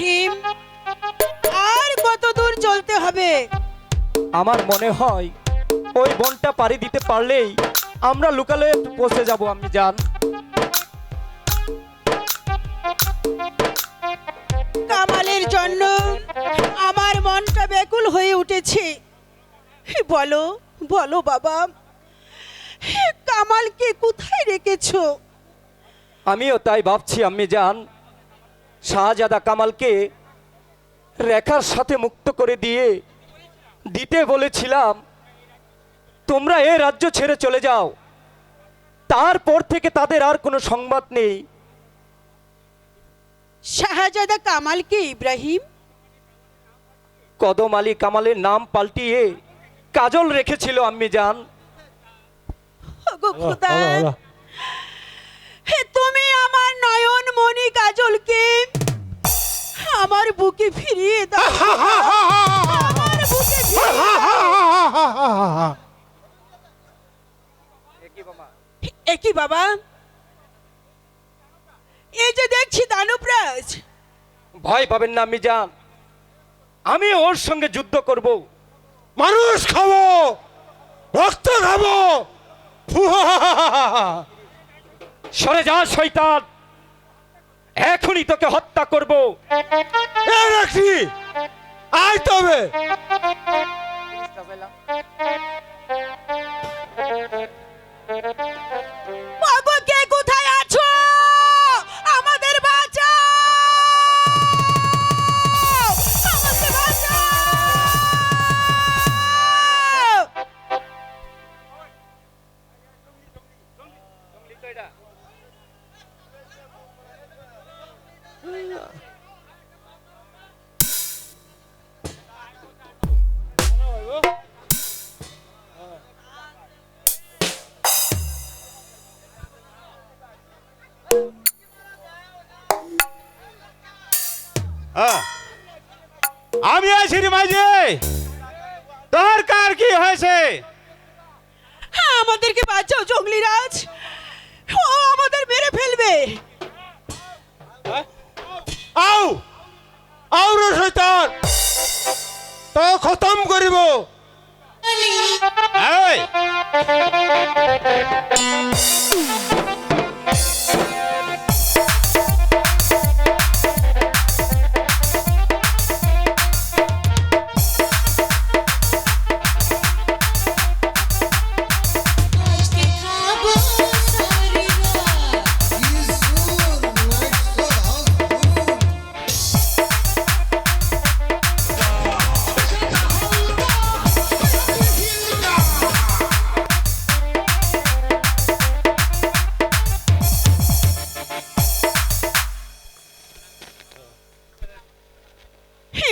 ইব্রাহিম আর কত দূর চলতে হবে? আমার মনে হয় ওই বনটা পাড়ি দিতে পারলেই আমরা লোকালয়ে পৌঁছে যাব আমি জান। কামালের জন্য আমার মনটা ব্যাকুল হয়ে উঠেছে। বলো বলো বাবা কামালকে কোথায় রেখেছো? আমিও তাই ভাবছি আমি জান। শাহজাদা কামালকে রেখার সাথে মুক্ত করে দিয়ে দিতে বলেছিলাম তোমরা এ রাজ্য ছেড়ে চলে যাও। তারপর থেকে তাদের আর কোনো সংবাদ নেই। শাহজাদা কামালকে ইব্রাহিম? কদম আলী কামালের নাম পাল্টিয়ে কাজল রেখেছিল আম্মি জান। খোদা হে তুমি আমার মণি কাজলকে। আমার বুকে ফিরিয়ে দাও। আমার বুকে ফিরিয়ে দাও। এ বাবা। এই যে দেখছি দানবরাজ ভয় পাবেন না আম্মি জান আমি ওর সঙ্গে যুদ্ধ করব। মানুষ খাব রক্ত খাব। সরে যা শয়তান। এখনই তোকে হত্যা করব আয় তবে বাবা আমি আছি মাঝে তোর কার কি হয়েছে? হ্যাঁ আমাদেরকে বাঁচাও জঙ্গলিরাজ। ও আমাদের মেরে ফেলবে। আও! আউর রে শয়তান! তো খতম করিব। এই!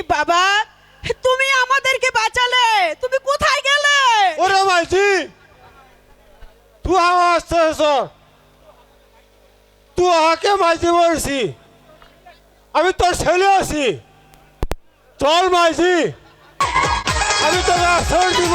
বাবা তুমি আমাদেরকে বাঁচালে তুমি কোথায় গেলে? ওরে মাইজি তুই আওয়াজ সর তুই আহাকে মাইজি বলছি আমি তোর ছেলে আছি। চল মাইজি আমি তোকে আশ্রয় দিব।